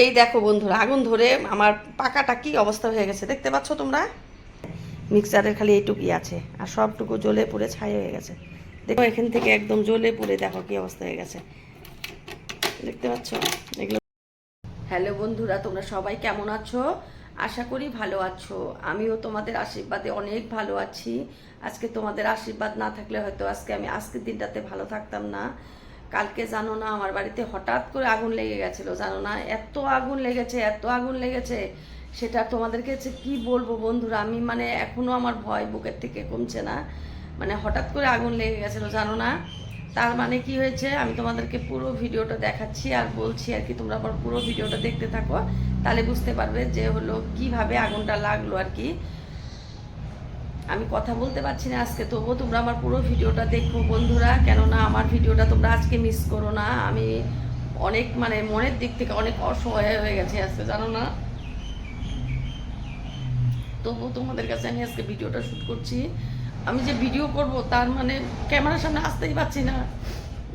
এই দেখো বন্ধুরা, আগুন ধরে আমার পাকাটা কি অবস্থা হয়ে গেছে দেখতে পাচ্ছ তোমরা? মিক্সারের খালি এইটুকুই আছে, আর সবটুকু জ্বলে পুড়ে ছাই হয়ে গেছে। দেখো এখান থেকে একদম জ্বলে পুড়ে দেখো কি অবস্থা হয়ে গেছে। দেখতে পাচ্ছ? এগুলো হ্যালো বন্ধুরা, তোমরা সবাই কেমন আছো? আশা করি ভালো আছো। আমিও তোমাদের আশীর্বাদে অনেক ভালো আছি। আজকে তোমাদের আশীর্বাদ না থাকলে হয়তো আজকে আমি আজকের দিনটাতে ভালো থাকতাম না। কালকে জানো না আমার বাড়িতে হঠাৎ করে আগুন লেগে গেছিল, জানো না? এত আগুন লেগেছে, এত আগুন লেগেছে। সেটা তোমাদেরকে হচ্ছে কি বলব বন্ধুরা, আমি মানে এখনও আমার ভয় বুকের থেকে কমছে না। মানে হঠাৎ করে আগুন লেগে গেছিল, জানো না? তার মানে কি হয়েছে, আমি তোমাদেরকে পুরো ভিডিওটা দেখাচ্ছি আর বলছি আর কি, তোমরা আবার পুরো ভিডিওটা দেখতে থাকো। তাহলে বুঝতে পারবে যে হলো কীভাবে আগুনটা লাগল আর কি। আমি কথা বলতে পারছি না আজকে, তবুও তোমরা আমার পুরো ভিডিওটা দেখো বন্ধুরা। কেননা আমার ভিডিওটা তোমরা আজকে মিস করো না। আমি অনেক মানে মনের দিক থেকে অনেক অসহায় হয়ে গেছে আজকে, জানো না? তবুও তোমাদের কাছে আমি আজকে ভিডিওটা শ্যুট করছি। আমি যে ভিডিও করব, তার মানে ক্যামেরার সামনে আসতেই পারছি না।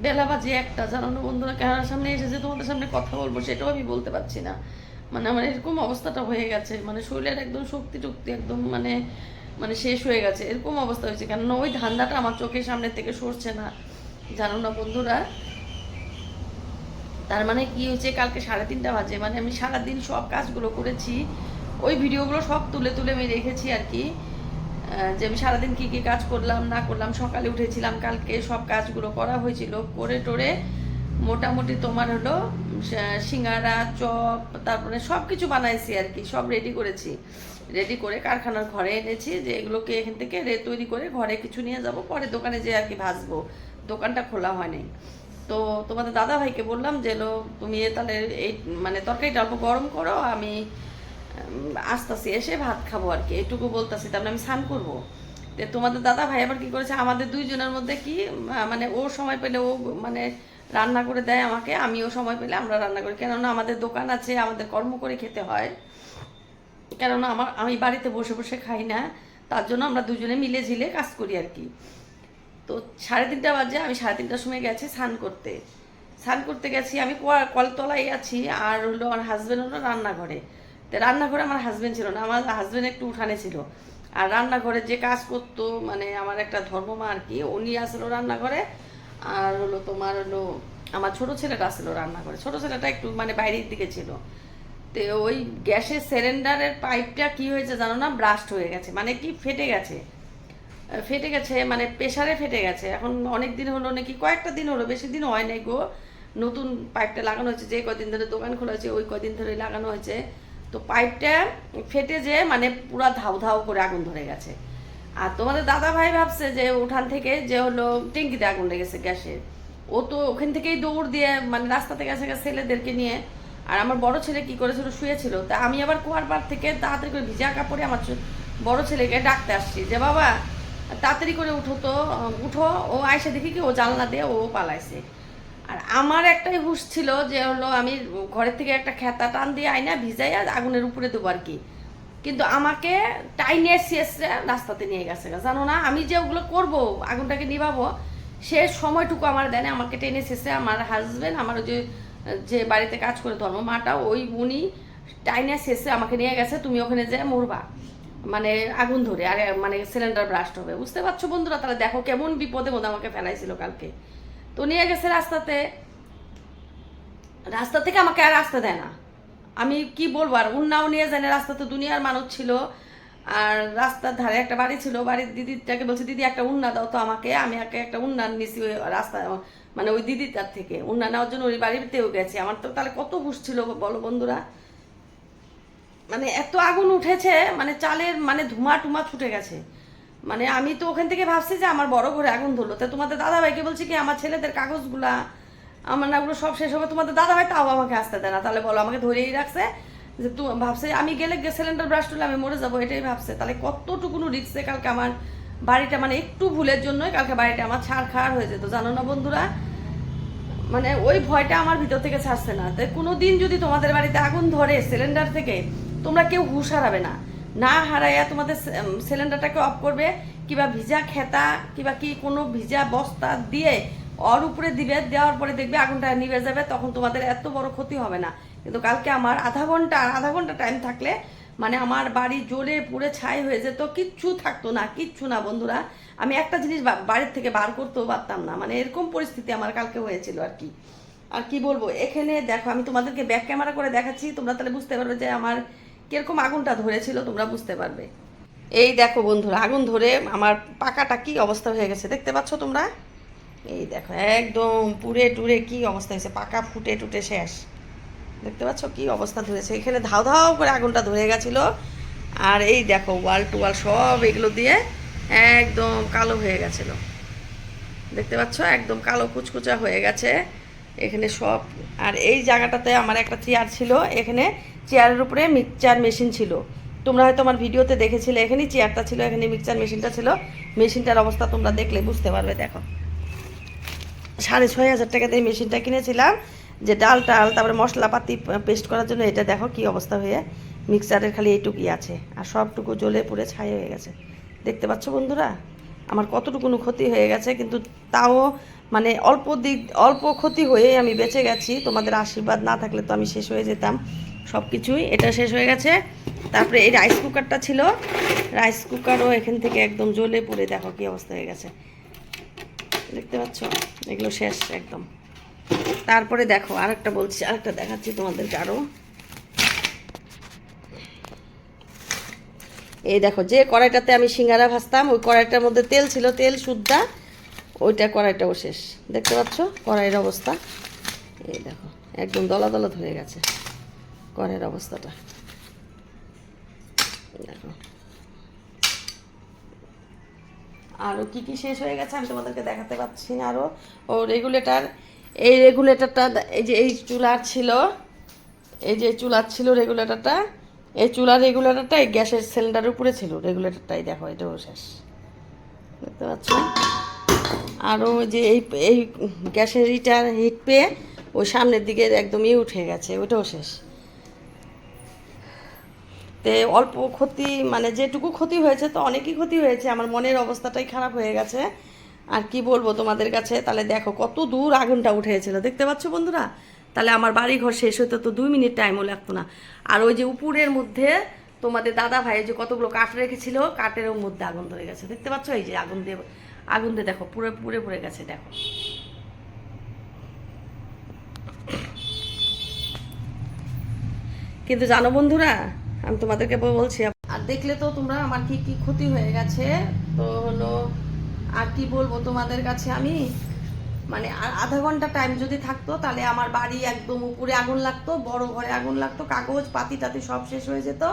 বেলা বাজে একটা, জানো না বন্ধুরা? ক্যামেরার সামনে এসে যে তোমাদের সামনে কথা বলব, সেটাও আমি বলতে পারছি না। মানে আমার এরকম অবস্থাটা হয়ে গেছে। মানে শরীরের একদম শক্তি টক্তি একদম মানে মানে শেষ হয়ে গেছে। এরকম অবস্থা হয়েছে। কেননা ওই ধান্দাটা আমার চোখের সামনে থেকে সরছে না। জানো না বন্ধুরা? তার মানে কি হয়েছে? কালকে সাড়ে তিনটা বাজে। মানে আমি সারাদিন সব কাজগুলো করেছি। ওই ভিডিওগুলো সব তুলে তুলে আমি রেখেছি আর কি। যে আমি সারাদিন কী কী কাজ করলাম, না করলাম, সকালে উঠেছিলাম, কালকে সব কাজগুলো করা হয়েছিল। করে টোরে মোটামুটি তোমার হলো সিঙ্গারা, চপ, তারপরে সব কিছু বানাইছি আর কি। সব রেডি করেছি। রেডি করে কারখানার ঘরে এনেছি, যে এগুলোকে এখান থেকে রে তৈরি করে ঘরে কিছু নিয়ে যাব, পরে দোকানে যেয়ে আর কি ভাজবো। দোকানটা খোলা হয়নি। তো তোমাদের দাদা ভাইকে বললাম যে এলো তুমি এ তাহলে এই মানে তরকারিটা অল্প গরম করো, আমি আসতেছি এসে ভাত খাব আর কি। এটুকু বলতেছি তারপরে আমি স্নান করব। তো তোমাদের দাদা ভাই আবার কি করেছে, আমাদের দুইজনের মধ্যে কি মানে ও সময় পেলে ও মানে রান্না করে দেয় আমাকে, আমিও সময় পেলে আমরা রান্না করি। কেননা আমাদের দোকান আছে, আমাদের কর্ম করে খেতে হয়। কেননা আমার আমি বাড়িতে বসে বসে খাই না, তার জন্য আমরা দুজনে মিলে ঝিলে কাজ করি আর কি। তো সাড়ে তিনটা বাজে, আমি সাড়ে তিনটার সময় গেছি স্নান করতে। স্নান করতে গেছি, আমি কল- কলতলায় আছি আর হলো আমার হাজব্যান্ড হলো রান্নাঘরে। তো রান্নাঘরে আমার হাজব্যান্ড ছিল না, আমার হাজব্যান্ড একটু উঠানে ছিল। আর রান্নাঘরে যে কাজ করতো মানে আমার একটা ধর্মমা আর কি, উনি আসলো রান্নাঘরে। আর হলো তোমার হলো আমার ছোটো ছেলেটা আসলো রান্নাঘরে। ছোটো ছেলেটা একটু মানে বাইরের দিকে ছিল। ওই গ্যাসের সিলিন্ডারের পাইপটা কি হয়েছে জানো না? ব্রাস্ট হয়ে গেছে। মানে কি ফেটে গেছে? ফেটে গেছে মানে প্রেশারে ফেটে গেছে। এখন অনেক দিন হলো নাকি, কয়েকটা দিন হলো, বেশি দিন হয় নাই গো। নতুন পাইপটা লাগানো হয়েছে, যে কদিন ধরে দোকান খোলা হয়েছে, ওই কদিন ধরে লাগানো হয়েছে। তো পাইপটা ফেটে যে মানে পুরা ধাউ ধাউ করে আগুন ধরে গেছে। আর তোমাদের দাদা ভাই ভাবছে যে উঠান থেকে যে হলো ট্যাঙ্কিতে আগুন লেগেছে গ্যাসের। ও তো ওখান থেকেই দৌড় দিয়ে মানে রাস্তাতে গেছে ছেলেদেরকে নিয়ে। আর আমার বড় ছেলে কি করেছিল, শুয়েছিল। তা আমি আবার কুয়ার পার থেকে তাড়াতাড়ি করে ভিজা কাপড়ে আমার বড় ছেলেকে ডাকতে আসছি যে, বাবা, তাড়াতাড়ি করে উঠো তো উঠো। ও আয়সা দেখি কি, ও জানলা দিয়ে ও পালাইছে। আর আমার একটাই হুশ ছিল যে, হলো আমি ঘরের থেকে একটা খেতা টান দিয়ে আইনা ভিজাইয়া আগুনের উপরে দেবো আর কি। কিন্তু আমাকে টাইনে শেষে রাস্তাতে নিয়ে গেছে জানো না, আমি যে ওগুলো করব, আগুনটাকে নিভাবো, সে সময়টুকু আমার দেয় আমাকে টেনে শেষে আমার হাজবেন্ড আমার ওই যে যে বাড়িতে কাজ করে ধর্ম, মাটা ওই উনি টাইনে শেষে আমাকে নিয়ে গেছে, তুমি ওখানে যে মরবা। মানে আগুন ধরে, আর মানে সিলিন্ডার ব্লাস্ট হবে। বুঝতে পারছ বন্ধুরা? তাহলে দেখো কেমন বিপদে মধ্যে আমাকে ফেলাইছিল কালকে। তো নিয়ে গেছে রাস্তাতে। রাস্তা থেকে আমাকে আর আসতে দেয় না। আমি কি বলব? আর উন্নাও নিয়ে যায় না, রাস্তাতে দুনিয়ার মানুষ ছিল। আর রাস্তার ধারে একটা বাড়ি ছিল, বাড়ির দিদিটাকে বলছে, দিদি, একটা উন্না দাও তো আমাকে, আমি একে একটা উন্না নিছি ওই রাস্তা মানে ওই দিদিটার থেকে। উন্না নেওয়ার জন্য ওই বাড়িতেও গেছি। আমার তো তাহলে কত হুশ ছিল, বলো বন্ধুরা। মানে এত আগুন উঠেছে মানে চালের মানে ধুমা টুমা ছুটে গেছে। মানে আমি তো ওখান থেকে ভাবছি যে আমার বড় ঘরে আগুন ধরলো। তা তোমাদের দাদা ভাইকে বলছি কি, আমার ছেলেদের কাগজগুলা, আমার নাগুলো সব শেষ হবে, তোমাদের দাদা ভাই তাও আমাকে আসতে দেয় না। তাহলে বলো, আমাকে ধরেই রাখছে। যে তুমি ভাবছে, আমি গেলে সিলিন্ডার ব্রাশ হলে আমি মরে যাব, এটাই ভাবছে। তাহলে কতটুকুনো রিক্সে কালকে আমার বাড়িটা মানে একটু ভুলের জন্যই কালকে বাড়িটা আমার ছাড় খাড় হয়ে যেত, জানো না বন্ধুরা? মানে ওই ভয়টা আমার ভিতর থেকে ছাড়ছে না। তাই কোনো দিন যদি তোমাদের বাড়িতে আগুন ধরে সিলিন্ডার থেকে, তোমরা কেউ হুশ হারাবে না। না হারাইয়া তোমাদের সিলিন্ডারটাকে অফ করবে, কিবা ভিজা খেতা, কিবা কি কোনো ভিজা বস্তা দিয়ে, ওর উপরে দিবে, দেওয়ার পরে দেখবে আগুনটা নিভে যাবে, তখন তোমাদের এত বড় ক্ষতি হবে না। কিন্তু কালকে আমার আধা ঘণ্টা আধা ঘণ্টা টাইম থাকলে মানে আমার বাড়ি জ্বলে পুড়ে ছাই হয়ে যেত, কিচ্ছু থাকতো না, কিচ্ছু না বন্ধুরা। আমি একটা জিনিস বাড়ির থেকে বার করতেও পারতাম না মানে এরকম পরিস্থিতি আমার কালকে হয়েছিল আর কি। আর কি বলব, এখানে দেখো, আমি তোমাদেরকে ব্যাক ক্যামেরা করে দেখাচ্ছি, তোমরা তাহলে বুঝতে পারবে যে আমার কীরকম আগুনটা ধরেছিল, তোমরা বুঝতে পারবে। এই দেখো বন্ধুরা, আগুন ধরে আমার পাকাটা কি অবস্থা হয়ে গেছে, দেখতে পাচ্ছ তোমরা? এই দেখো, একদম পুড়ে টুরে কি অবস্থা হয়েছে, পাকা ফুটে টুটে শেষ। দেখতে পাচ্ছ কি অবস্থা ধরেছে? এখানে ধাও ধাও করে আগুনটা ধরে গেছিল। আর এই দেখো, ওয়াল টুয়াল সব এগুলো দিয়ে একদম কালো হয়ে গেছিল। দেখতে পাচ্ছ? একদম কালো কুচকুচা হয়ে গেছে। এখানে সব, আর এই জায়গাটাতে আমার একটা চেয়ার ছিল। এখানে চেয়ারের উপরে মিক্সচার মেশিন ছিল। তোমরা হয়তো আমার ভিডিওতে দেখেছিলে, এখানেই চেয়ারটা ছিল এখানে মিক্সচার মেশিনটা ছিল। মেশিনটার অবস্থা তোমরা দেখলে, বুঝতে পারবে, দেখো। সাড়ে ছয় হাজার টাকা দিয়ে মেশিনটা কিনেছিলাম। যে ডাল টাল, তারপরে মশলাপাতি পেস্ট করার জন্য এটা দেখো কি অবস্থা হয়ে মিক্সচারের খালি এইটুকুই আছে। আর সবটুকু জ্বলে পুড়ে ছাই হয়ে গেছে। দেখতে পাচ্ছ বন্ধুরা? আমার কতটুকুনো ক্ষতি হয়ে গেছে, কিন্তু তাও মানে অল্প দিক, অল্প ক্ষতি হয়ে আমি বেঁচে গেছি। তোমাদের আশীর্বাদ না থাকলে তো আমি শেষ হয়ে যেতাম। সব কিছুই এটা শেষ হয়ে গেছে। তারপরে এই রাইস কুকারটা ছিল। রাইস কুকারও এখান থেকে একদম জ্বলে পুড়ে দেখো কি অবস্থা হয়ে গেছে। দেখতে পাচ্ছ? এগুলো শেষ একদম। তারপরে দেখো, আরেকটা বলছি, আরেকটা দেখাচ্ছি তোমাদেরকে আরও এই দেখো, যে কড়াইটাতে আমি সিঙ্গারা ভাজতাম, ওই কড়াইটার মধ্যে তেল ছিল, তেল শুদ্ধা, ওইটা কড়াইটাও শেষ। দেখতে পাচ্ছ কড়াইয়ের অবস্থা? এই দেখো, একদম দলা দলা ধরে গেছে কড়াইয়ের অবস্থাটা। দেখো। আরও কি কি শেষ হয়ে গেছে আমি তোমাদেরকে দেখাতে পাচ্ছি না আরও ও রেগুলেটর এই রেগুলেটরটা এই যে এই চুলার ছিল, এই যে চুলার ছিল রেগুলেটরটা এই চুলার রেগুলেটরটা এই গ্যাসের সিলিন্ডারের উপরে ছিল রেগুলেটরটাই দেখো এটাও শেষ। দেখতে পাচ্ছ? আরও যে এই এই গ্যাসের ইটার হিট পেয়ে ওই সামনের দিকে একদম ই উঠে গেছে ওটাও শেষ। তে অল্প ক্ষতি মানে যেটুকু ক্ষতি হয়েছে, তো অনেকই ক্ষতি হয়েছে, আমার মনের অবস্থাটাই খারাপ হয়ে গেছে। আর কি বলব তোমাদের কাছে? তাহলে দেখো, কত দূর আগুনটা উঠে গেছিল দেখতে পাচ্ছ বন্ধুরা? তাহলে আমার বাড়ি ঘর শেষ হতে তো দুই মিনিট টাইমও লাগতো না। আর ওই যে উপরের মধ্যে তোমাদের দাদা ভাই যে কতগুলো কাঠ রেখেছিল, কাঠেরও মধ্যে আগুন ধরে গেছে। দেখতে পাচ্ছ? এই যে আগুন দিয়ে আগুন দিয়ে দেখো, পুরো পুড়ে পুড়ে গেছে, দেখো। কিন্তু জানো বন্ধুরা, আমি তোমাদেরকে বলছি, আর দেখলে তো তোমরা আমার কি কি ক্ষতি হয়ে গেছে? তো হলো আর কি বলব তোমাদের কাছে আমি? মানে আর আধা ঘণ্টা টাইম যদি থাকতো, তাহলে আমার বাড়ি একদম উপরে আগুন লাগতো, বড় ঘরে আগুন লাগতো, কাগজ, পাতি টাতি সব শেষ হয়ে যেত।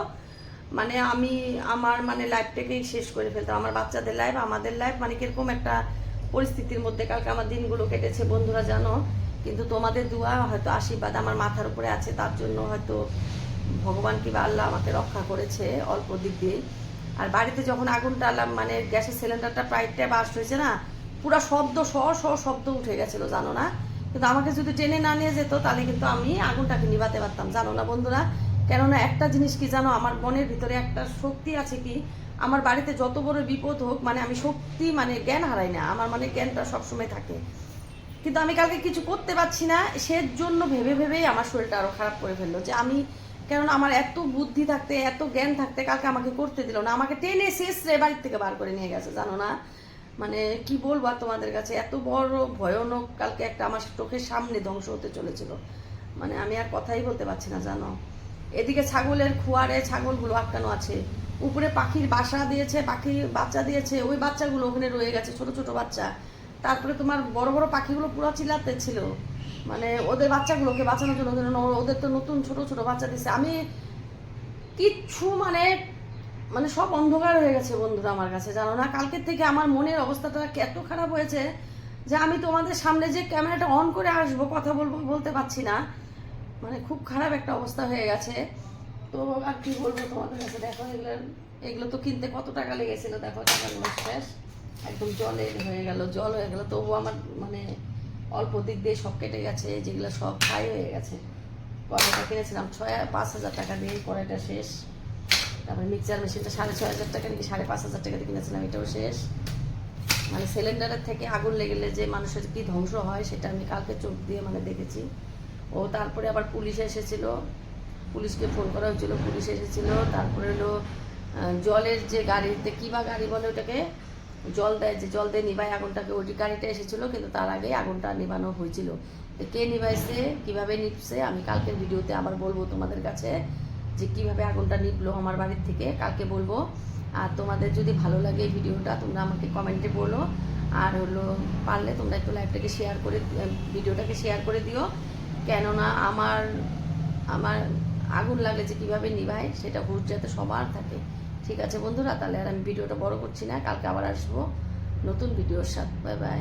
মানে আমি আমার মানে লাইফটাকেই শেষ করে ফেলতাম। আমার বাচ্চাদের লাইফ আমাদের লাইফ মানে কীরকম একটা পরিস্থিতির মধ্যে কালকে আমার দিনগুলো কেটেছে, বন্ধুরা জানো? কিন্তু তোমাদের দোয়া হয়তো আশীর্বাদ আমার মাথার উপরে আছে, তার জন্য হয়তো ভগবান কিংবা আল্লাহ আমাকে রক্ষা করেছে অল্প দিক দিয়ে আর বাড়িতে যখন আগুনটা আলাম মানে গ্যাসের সিলিন্ডারটা প্রাইটটা বাস্ট হয়েছে না, পুরো শব্দ স স শব্দ উঠে গেছিল, জানো না? কিন্তু আমাকে যদি টেনে না নিয়ে যেত, তাহলে কিন্তু আমি আগুনটাকে নিভাতে পারতাম, জানো না বন্ধুরা? কেননা একটা জিনিস কি জানো, আমার মনের ভিতরে একটা শক্তি আছে কি, আমার বাড়িতে যত বড় বিপদ হোক মানে আমি শক্তি মানে জ্ঞান হারাই না, আমার মানে জ্ঞানটা সবসময় থাকে। কিন্তু আমি কালকে কিছু করতে পারছি না সের জন্য ভেবে ভেবেই আমার শরীরটা আরও খারাপ করে ফেলল, যে আমি কেননা আমার এত বুদ্ধি থাকতে, এত জ্ঞান থাকতে কালকে আমাকে করতে দিল না। আমাকে টেনে শেষ রে বাড়ির থেকে বার করে নিয়ে গেছে, জানো না? মানে কি বলব তোমাদের কাছে? এত বড় ভয়ানক কালকে একটা আমার চোখের সামনে ধ্বংস হতে চলেছিল। মানে আমি আর কথাই বলতে পারছি না, জানো? এদিকে ছাগলের খুয়ারে ছাগলগুলো আটকানো আছে। উপরে পাখির বাসা দিয়েছে, পাখি বাচ্চা দিয়েছে, ওই বাচ্চাগুলো ওখানে রয়ে গেছে, ছোট ছোট বাচ্চা। তারপরে তোমার বড় বড় পাখিগুলো পুরো চিল্লাতে ছিল। মানে ওদের বাচ্চাগুলোকে বাঁচানোর জন্য ওদের তো নতুন ছোট ছোট বাচ্চা দিচ্ছে আমি কিচ্ছু মানে মানে সব অন্ধকার হয়ে গেছে বন্ধুরা আমার কাছে, জানো না? কালকের থেকে আমার মনের অবস্থাটা এত খারাপ হয়েছে যে আমি তোমাদের সামনে যে ক্যামেরাটা অন করে আসব, কথা বলব, বলতে পারছি না। মানে খুব খারাপ একটা অবস্থা হয়ে গেছে। তো আর কি বলব তোমাদের কাছে? দেখো, এগুলো এগুলো তো কিনতে কত টাকা লেগেছিল? দেখো, টাকাগুলো শেষ। একদম জলে হয়ে গেল, জল হয়ে গেল। তবু আমার মানে অল্প দিক দিয়ে সব কেটে গেছে, যেগুলো সব ছাই হয়ে গেছে। কড়াইটা কিনেছিলাম ছয়, পাঁচ হাজার টাকা দিয়ে কড়াইটা শেষ। তারপরে মিক্সচার মেশিনটা সাড়ে ছয় হাজার টাকা নাকি সাড়ে পাঁচ হাজার টাকা দিয়ে কিনেছিলাম, এটাও শেষ। মানে সিলিন্ডারের থেকে আগুন লেগেলে যে মানুষের কি ধ্বংস হয়, সেটা আমি কালকে চোখ দিয়ে মানে দেখেছি। ও তারপরে আবার পুলিশ এসেছিল। পুলিশকে ফোন করা হয়েছিল, পুলিশ এসেছিল। তারপরে হলো জলের যে গাড়িতে কী বা গাড়ি বলে ওটাকে? জল দেয়, যে জল দিয়ে নিবাই আগুনটাকে, ওই গাড়িটা এসেছিল, কিন্তু তার আগে আগুনটা নিভানো হয়েছিল। কে নিভাইছে কীভাবে নিভছে আমি কালকের ভিডিওতে আবার বলব তোমাদের কাছে যে কীভাবে আগুনটা নিভলো আমার বাড়ির থেকে, কালকে বলব। আর তোমাদের যদি ভালো লাগে ভিডিওটা, তোমরা আমাকে কমেন্টে বলো। আর হলো, পারলে তোমরা একটু লাইভটাকে শেয়ার করে ভিডিওটাকে শেয়ার করে দিও। কেননা আমার আমার আগুন লাগলে যে কীভাবে নিভায় সেটা হুট যাতে সবার থাকে। ঠিক আছে বন্ধুরা, তাহলে আর আমি ভিডিওটা বড় করছি না, কালকে আবার আসব নতুন ভিডিওর সাথে। Bye bye